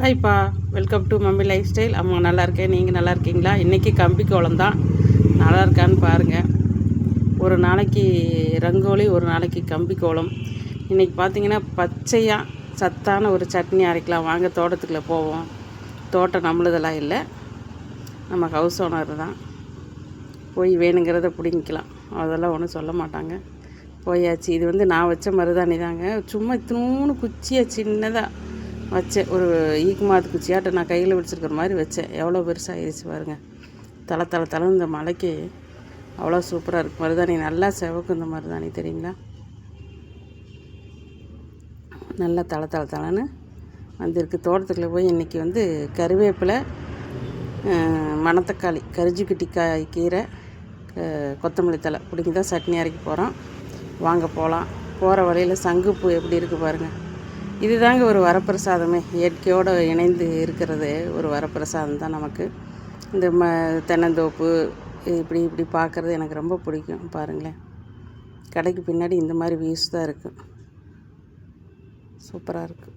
ஹாய்ப்பா welcome to mummy lifestyle அம்மா நல்லா இருக்கேன். நீங்கள் நல்லா இருக்கீங்களா? இன்றைக்கி கம்பி கோலம் தான். நல்லா இருக்கான்னு பாருங்கள் ஒரு நாளைக்கு ரங்கோலி ஒரு நாளைக்கு கம்பி கோலம். இன்றைக்கி பார்த்தீங்கன்னா பச்சையாக சத்தான ஒரு சட்னி அரைக்கலாம். வாங்க தோட்டத்துக்குள்ளே போவோம். தோட்டம் நம்மளதெல்லாம் இல்லை. நம்ம ஹவுஸ் ஓனர் தான். போய் வேணுங்கிறத பிடிங்கிக்கலாம். அதெல்லாம் ஒன்றும் சொல்ல மாட்டாங்க. போயாச்சு. இது வந்து நான் வச்ச மருதாணி தாங்க. சும்மா இத்தினூன்னு குச்சியாக சின்னதாக வச்சேன் ஒரு ஈக்குமாத்து குச்சியாட்ட நான் கையில் பிடிச்சிருக்கிற மாதிரி வச்சேன். எவ்வளோ பெருசாகிடுச்சு பாருங்க. தலை தலை தலை இந்த மலைக்கு அவ்வளோ சூப்பராக இருக்குது மருதாணி நல்லா செவக்கும் இந்த மருதாணி தெரியுங்களா? நல்லா தலை தலை தலைன்னு வந்திருக்கு. தோட்டத்துக்குள்ளே போய் இன்றைக்கி வந்து கருவேப்பிலை மணத்தக்காளி கரிஞ்சிக்கட்டி காய் கீரை கொத்தமல்லி தலை பிடிங்கி தான் சட்னி அரைக்க போகிறோம் வாங்க போகலாம் போகிற வழியில் சங்குப்பூ எப்படி இருக்குது பாருங்கள் இதுதாங்க ஒரு வரப்பிரசாதமே. இயற்கையோடு இணைந்து இருக்கிறது ஒரு வரப்பிரசாதம் தான் நமக்கு. இந்த ம தென்னந்தோப்பு இப்படி இப்படி பார்க்குறது எனக்கு ரொம்ப பிடிக்கும். பாருங்களேன். கடைக்கு பின்னாடி இந்த மாதிரி வியூஸ் தான் இருக்குது சூப்பராக இருக்குது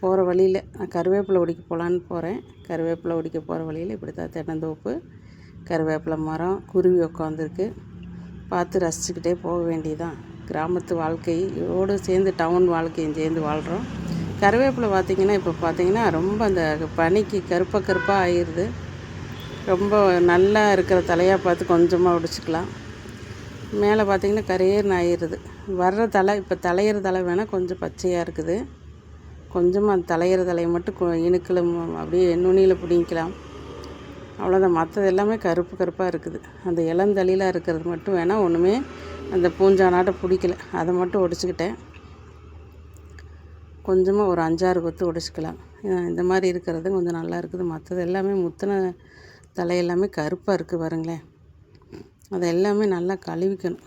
போகிற வழியில் நான் கருவேப்பிலை ஒடிக்க போகலான்னு போகிறேன் கருவேப்பிலை ஒடிக்க போகிற வழியில் இப்படி தான் தென்னந்தோப்பு கருவேப்பிலை மரம் குருவி உட்காந்துருக்கு பார்த்து ரசிச்சுக்கிட்டே போக வேண்டியதான் கிராமத்து வாழ்க்கையோடு சேர்ந்து டவுன் வாழ்க்கையும் சேர்ந்து வாழ்கிறோம் கருவேப்பிலை பார்த்திங்கன்னா இப்போ பார்த்திங்கன்னா ரொம்ப அந்த பனிக்கு கருப்பாக கருப்பாக ஆயிடுது ரொம்ப நல்லா இருக்கிற தலையாக பார்த்து கொஞ்சமாக உடிச்சிக்கலாம். மேலே பார்த்திங்கன்னா கரையேறுன்னு ஆயிடுது வர்ற தலை இப்போ தலையிற தலை வேணால் கொஞ்சம் பச்சையாக இருக்குது. கொஞ்சமாக அந்த தலையிற தலையை மட்டும் கொ- இணுக்கில் அப்படியே நுனியில் பிடிங்கிக்கலாம். அவ்வளோதான் மற்றது எல்லாமே கருப்பு கருப்பாக இருக்குது. அந்த இளந்தளியில் இருக்கிறது மட்டும் வேணால் ஒன்றுமே அந்த பூஞ்சானாட்ட பிடிக்கல. அதை மட்டும் ஒடிச்சுக்கிட்டேன். கொஞ்சமாக ஒரு அஞ்சாறு கொத்து ஒடிச்சிக்கலாம். இந்த மாதிரி இருக்கிறது கொஞ்சம் நல்லா இருக்குது. மற்றது எல்லாமே முத்தின தலை எல்லாமே கருப்பாக இருக்குது பாருங்களேன். அதை எல்லாமே நல்லா கழுவிக்கணும்.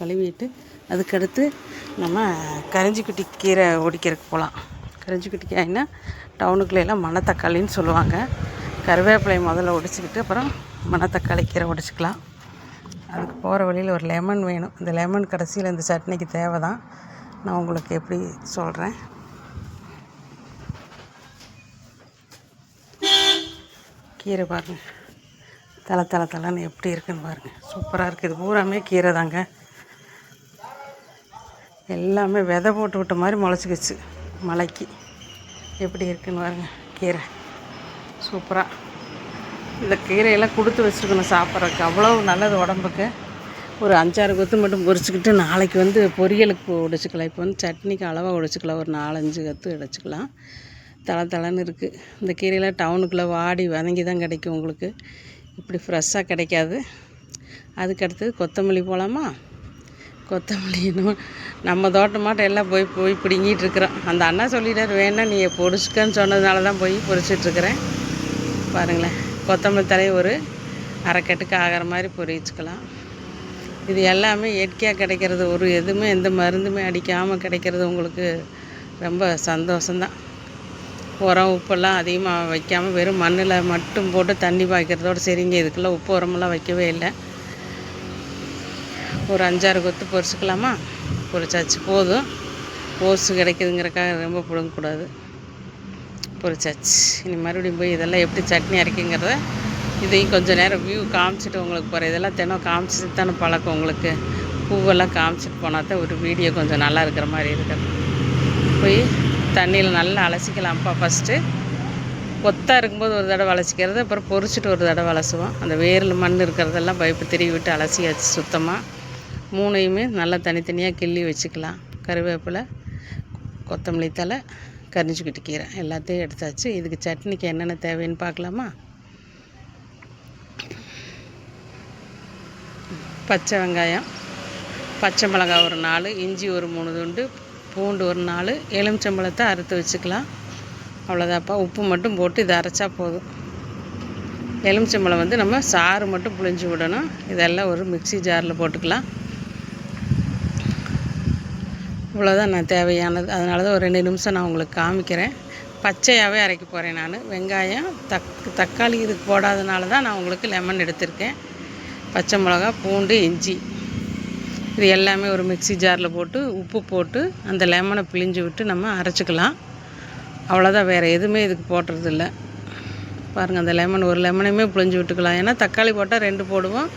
கழுவிட்டு அதுக்கடுத்து நம்ம கரிஞ்சிக்குட்டி கீரை ஒடிக்கிறதுக்கு போகலாம் கரிஞ்சிக்குட்டி காய்னா டவுனுக்குள்ளே எல்லாம் மணத்தக்காளின்னு சொல்லுவாங்க. கருவேப்பிலை முதல்ல ஒடிச்சிக்கிட்டு அப்புறம் மணத்தக்காளி கீரை ஒடிச்சிக்கலாம். அதுக்கு போகிற வழியில் ஒரு லெமன் வேணும். இந்த லெமன் கடைசியில் இந்த சட்னிக்கு தேவை தான் நான் உங்களுக்கு எப்படி சொல்கிறேன். கீரை பாருங்கள் தலை தலை தலைன்னு எப்படி இருக்குன்னு பாருங்கள் சூப்பராக இருக்குது இது பூராமே கீரை தாங்க. எல்லாமே விதை போட்டு விட்ட மாதிரி முளைச்சிக்கிச்சு. மலைக்கு. எப்படி இருக்குன்னு பாருங்க. கீரை. சூப்பராக. இந்த கீரையெல்லாம் கொடுத்து வச்சுருக்கணும் சாப்பிட்றதுக்கு. அவ்வளோ நல்லது உடம்புக்கு. ஒரு அஞ்சாறு கொத்து மட்டும் பொரிச்சுக்கிட்டு நாளைக்கு வந்து பொரியலுக்கு உடைச்சிக்கலாம். இப்போ வந்து சட்னிக்கு அளவாக உடைச்சிக்கலாம். ஒரு நாலஞ்சு கத்து உடைச்சிக்கலாம். தலை தலைன்னு இருக்குது இந்த கீரையெல்லாம் டவுனுக்குள்ளே வாடி வதங்கி தான் கிடைக்கும் உங்களுக்கு. இப்படி ஃப்ரெஷ்ஷாக கிடைக்காது. அதுக்கடுத்தது கொத்தமல்லி போகலாமா கொத்தமல்லி நம்ம தோட்டமாட்டம் எல்லாம் போய் போய் பிடுங்கிட்டு இருக்கிறோம். அந்த அண்ணா சொல்லிட்டார் வேணா நீ பொரிச்சுக்கன்னு சொன்னதுனால தான் போய் பொறிச்சிட்ருக்குறேன் பாருங்களேன். கொத்தமல்லி தலை ஒரு அரைக்கட்டுக்கு ஆகிற மாதிரி பொரிச்சுக்கலாம் இது எல்லாமே இயற்கையாக கிடைக்கிறது. ஒரு எதுவுமே எந்த மருந்துமே அடிக்காமல் கிடைக்கிறது உங்களுக்கு ரொம்ப சந்தோஷம்தான். உரம் உப்பெல்லாம் அதிகமாக வைக்காமல் வெறும் மண்ணில் மட்டும் போட்டு தண்ணி பாய்க்கிறதோட சரிங்க. இதுக்கெல்லாம் உப்பு உரமெல்லாம் வைக்கவே இல்லை. ஒரு அஞ்சாறு கொத்து பொரிச்சுக்கலாமா? பொரிச்சாச்சு போதும். ஓசு கிடைக்குதுங்கிறக்காக ரொம்ப பிடுங்கக்கூடாது. பொறிச்சாச்சு இனி மறுபடியும் போய் இதெல்லாம் எப்படி சட்னி அரைக்குங்கிறத இதையும் கொஞ்சம் நேரம் வியூ காமிச்சிட்டு உங்களுக்கு போகிறேன் இதெல்லாம் தினம் காமிச்சிட்டு தானே பழக்கம் உங்களுக்கு. பூவெல்லாம் காமிச்சிட்டு போனால் தான் ஒரு வீடியோ கொஞ்சம் நல்லா இருக்கிற மாதிரி இருக்குது போய் தண்ணியில் நல்லா அலசிக்கலாம்ப்பா ஃபஸ்ட்டு கொத்தாக இருக்கும்போது ஒரு தடவை அலசிக்கிறது அப்புறம் பொறிச்சிட்டு ஒரு தடவை அலசுவோம். அந்த வேரில் மண் இருக்கிறதெல்லாம் பைப்பு திருவி விட்டு அலசியாச்சு சுத்தமாக மூணையுமே நல்லா தனித்தனியாக கிள்ளி வச்சுக்கலாம். கருவேப்பிலை கொத்தமல்லி தலை கரிஞ்சிக்கிட்டு கீரை எல்லாத்தையும் எடுத்தாச்சு. இதுக்கு சட்னிக்கு என்னென்ன தேவைன்னு பார்க்கலாமா? பச்சை வெங்காயம் பச்சை மிளகாய் ஒரு நாலு இஞ்சி ஒரு மூணு துண்டு பூண்டு ஒரு நாலு எலுமிச்சம்பழத்தை அறுத்து வச்சுக்கலாம். அவ்வளோதாப்பா உப்பு மட்டும் போட்டு இதை அரைச்சா போதும். எலுமிச்சம்பழம் வந்து நம்ம சாறு மட்டும் புழிஞ்சு விடணும். இதெல்லாம் ஒரு மிக்ஸி ஜாரில் போட்டுக்கலாம். இவ்வளோதான் நான் தேவையானது. அதனால தான் ஒரு ரெண்டு நிமிஷம் நான் உங்களுக்கு காமிக்கிறேன். பச்சையாகவே அரைக்க போகிறேன் நான். வெங்காயம் தக் தக்காளி இதுக்கு போடாதனால தான் நான் உங்களுக்கு லெமன் எடுத்திருக்கேன். பச்சை மிளகா பூண்டு இஞ்சி. இது எல்லாமே ஒரு மிக்ஸி ஜாரில் போட்டு உப்பு போட்டு அந்த லெமனை பிழிஞ்சு விட்டு நம்ம அரைச்சிக்கலாம். அவ்வளோதான் வேறு எதுவுமே இதுக்கு போடுறதில்ல. பாருங்கள் அந்த லெமன் ஒரு லெமனையுமே பிழிஞ்சு விட்டுக்கலாம். ஏன்னா தக்காளி போட்டால் ரெண்டு போடுவோம்.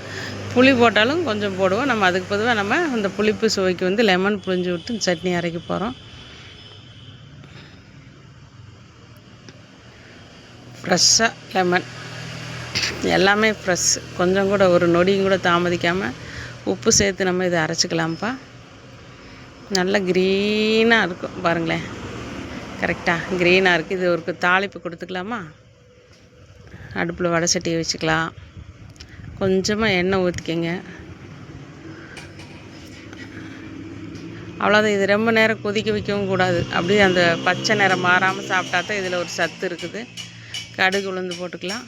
புளி போட்டாலும் கொஞ்சம் போடுவோம். நம்ம அதுக்கு பொதுவாக நம்ம அந்த புளிப்பு சுவைக்கு வந்து லெமன் புழிஞ்சு விட்டு சட்னி அரைக்க போகிறோம் ஃப்ரெஷ்ஷாக லெமன் எல்லாமே ஃப்ரெஷ் கொஞ்சம் கூட ஒரு நொடியும் கூட தாமதிக்காமல் உப்பு சேர்த்து நம்ம இதை அரைச்சிக்கலாம்ப்பா. நல்லா க்ரீனாக இருக்கும். பாருங்களேன். கரெக்டாக க்ரீனாக இருக்குது இது ஒரு தாளிப்பு கொடுத்துக்கலாமா? அடுப்பில் வடை சட்டியை வச்சுக்கலாம். கொஞ்சமாக எண்ணெய் ஊற்றிக்கங்க அவ்வளோதான் இது ரொம்ப நேரம் கொதிக்க வைக்கவும் கூடாது. அப்படியே அந்த பச்சை நிறம் மாறாமல் சாப்பிட்டா தான் இதில் ஒரு சத்து இருக்குது. கடுகு உளுந்து போட்டுக்கலாம்.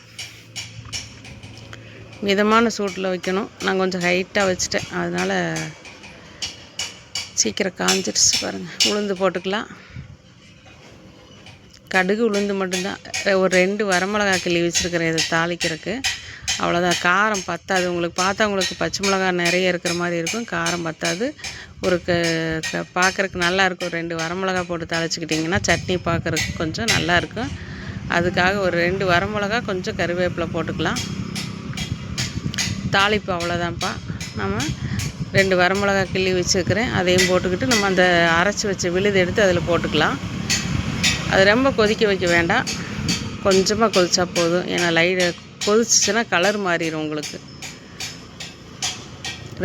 மிதமான சூட்டில் வைக்கணும். நான் கொஞ்சம் ஹைட்டாக வச்சுட்டேன். அதனால் சீக்கிரம் காஞ்சிடுச்சு பாருங்கள் உளுந்து போட்டுக்கலாம். கடுகு உளுந்து மட்டும்தான். ஒரு ரெண்டு வரமிளகா கிள்ளி வச்சுருக்கிறேன் இதை தாளிக்கிறதுக்கு. அவ்வளோதான் காரம் பத்தாது. உங்களுக்கு பார்த்தா உங்களுக்கு பச்சை மிளகா நிறைய இருக்கிற மாதிரி இருக்கும். காரம் பத்தாது. ஒரு க க பார்க்குறக்கு நல்லாயிருக்கும் ஒரு ரெண்டு வரமிளகா போட்டு தாளிச்சிக்கிட்டிங்கன்னா சட்னி பார்க்குறதுக்கு கொஞ்சம் நல்லாயிருக்கும் அதுக்காக ஒரு ரெண்டு வரமிளகா கொஞ்சம் கருவேப்பிலை போட்டுக்கலாம். தாளிப்பு அவ்வளோதான்ப்பா நம்ம ரெண்டு வரமிளகா கிள்ளி வச்சுருக்கிறேன். அதையும் போட்டுக்கிட்டு நம்ம அந்த அரைச்சி வச்ச விழுது எடுத்து அதில் போட்டுக்கலாம். அது ரொம்ப கொதிக்க வைக்க வேண்டாம். கொஞ்சமாக கொதிச்சா போதும். ஏன்னா லைட் கொதிச்சிச்சுன்னா கலர் மாறிடும் உங்களுக்கு.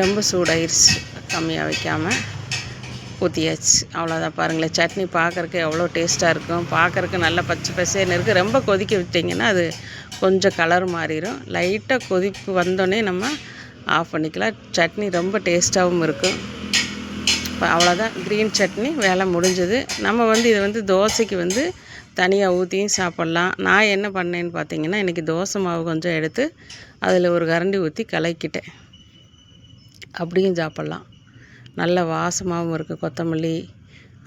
ரொம்ப சூடாயிருச்சு கம்மியாக வைக்காமல் ஊற்றியாச்சு அவ்வளோதான் பாருங்களேன். சட்னி பார்க்குறக்கு எவ்வளோ டேஸ்ட்டாக இருக்கும். பார்க்குறக்கு நல்லா பச்சை பசேன்னு இருக்குது ரொம்ப கொதிக்க விட்டிங்கன்னா அது கொஞ்சம் கலர் மாறிடும் லைட்டாக கொதிப்பு வந்தோடனே நம்ம ஆஃப் பண்ணிக்கலாம். சட்னி ரொம்ப டேஸ்ட்டாகவும் இருக்கும் இப்போ அவ்வளோதான் க்ரீன் சட்னி வேலை முடிஞ்சது. நம்ம வந்து இதை வந்து தோசைக்கு வந்து தனியாக ஊற்றியும் சாப்பிட்லாம். நான் என்ன பண்ணேன்னு பார்த்தீங்கன்னா இன்றைக்கி தோசை மாவு கொஞ்சம் எடுத்து அதில் ஒரு கரண்டி ஊற்றி கலக்கிட்டேன். அப்படியும் சாப்பிட்லாம். நல்ல வாசமாகவும் இருக்குது கொத்தமல்லி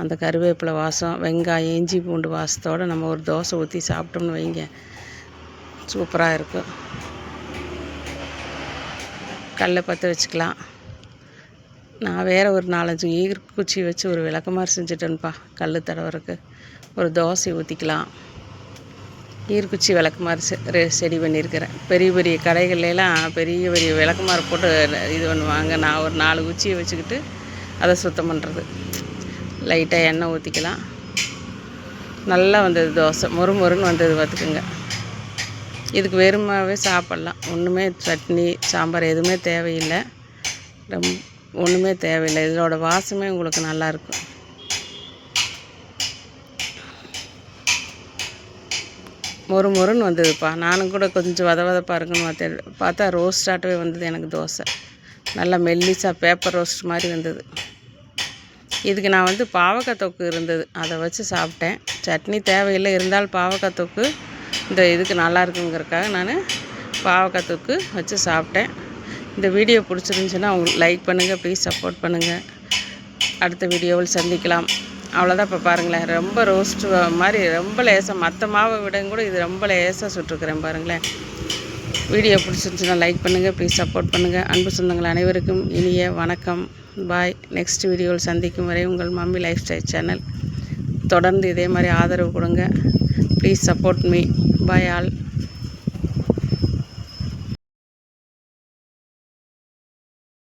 அந்த கருவேப்பிலை வாசம் வெங்காயம் இஞ்சி பூண்டு வாசத்தோடு நம்ம ஒரு தோசை ஊற்றி சாப்பிட்டோம்னு வைங்க. சூப்பராக இருக்கும் கல்லை பற்ற வச்சுக்கலாம். நான் வேறு ஒரு நாலஞ்சு ஈர்க்குச்சி வச்சு ஒரு விளக்கமாறு செஞ்சுட்டேன்ப்பா கல் தடவருக்கு ஒரு தோசை ஊற்றிக்கலாம் ஈர்க்குச்சி விளக்குமாறு செ செடி பண்ணியிருக்கிறேன் பெரிய பெரிய கடைகள்லாம் பெரிய பெரிய விளக்குமாறு போட்டு இது பண்ணுவாங்க. நான் ஒரு நாலு குச்சியை வச்சுக்கிட்டு அதை சுத்தம் பண்ணுறது லைட்டாக எண்ணெய் ஊற்றிக்கலாம் நல்லா வந்தது தோசை. மொறு மொறுன்னு வந்தது பார்த்துக்குங்க. இதுக்கு வெறுமாவே சாப்பிட்லாம். ஒன்றுமே சட்னி சாம்பார் எதுவுமே தேவையில்லை. ரொம்ப ஒன்றுமே தேவையில்லை. இதோட வாசமே உங்களுக்கு நல்லாயிருக்கும் மொறு மொறுன்னு வந்ததுப்பா. நானும் கூட கொஞ்சம் வத வதப்பாக இருக்குன்னு பார்த்தேன். பார்த்தா ரோஸ்டாகவே வந்தது எனக்கு தோசை. நல்லா மெல்லிசா பேப்பர் ரோஸ்ட் மாதிரி வந்தது. இதுக்கு நான் வந்து பாவக்காய் தொக்கு இருந்தது. அதை வச்சு சாப்பிட்டேன். சட்னி தேவையில்லை. இருந்தால் பாவக்காய் தொக்கு இந்த இதுக்கு நல்லா இருக்குங்கிறக்காக நான் பாவக்காய் தொக்கு வச்சு சாப்பிட்டேன். இந்த வீடியோ பிடிச்சிருந்துச்சுன்னா உங்களுக்கு லைக் பண்ணுங்கள் ப்ளீஸ் சப்போர்ட் பண்ணுங்கள் அடுத்த வீடியோவில் சந்திக்கலாம். அவ்வளோதான் இப்போ பாருங்களேன். ரொம்ப ரோஸ்ட்டு மாதிரி ரொம்ப லேசாக மற்ற மாவை விட கூட இது ரொம்ப லேசாக சுட்டுருக்குறேன் பாருங்களேன். வீடியோ பிடிச்சிருந்துச்சுன்னா லைக் பண்ணுங்கள் ப்ளீஸ் சப்போர்ட் பண்ணுங்கள் அன்பு சொந்தங்கள் அனைவருக்கும் இனிய வணக்கம். பாய் நெக்ஸ்ட் வீடியோவில் சந்திக்கும் வரை உங்கள் மம்மி லைஃப் ஸ்டைல் சேனல் தொடர்ந்து இதே மாதிரி ஆதரவு கொடுங்க. Please support me bye all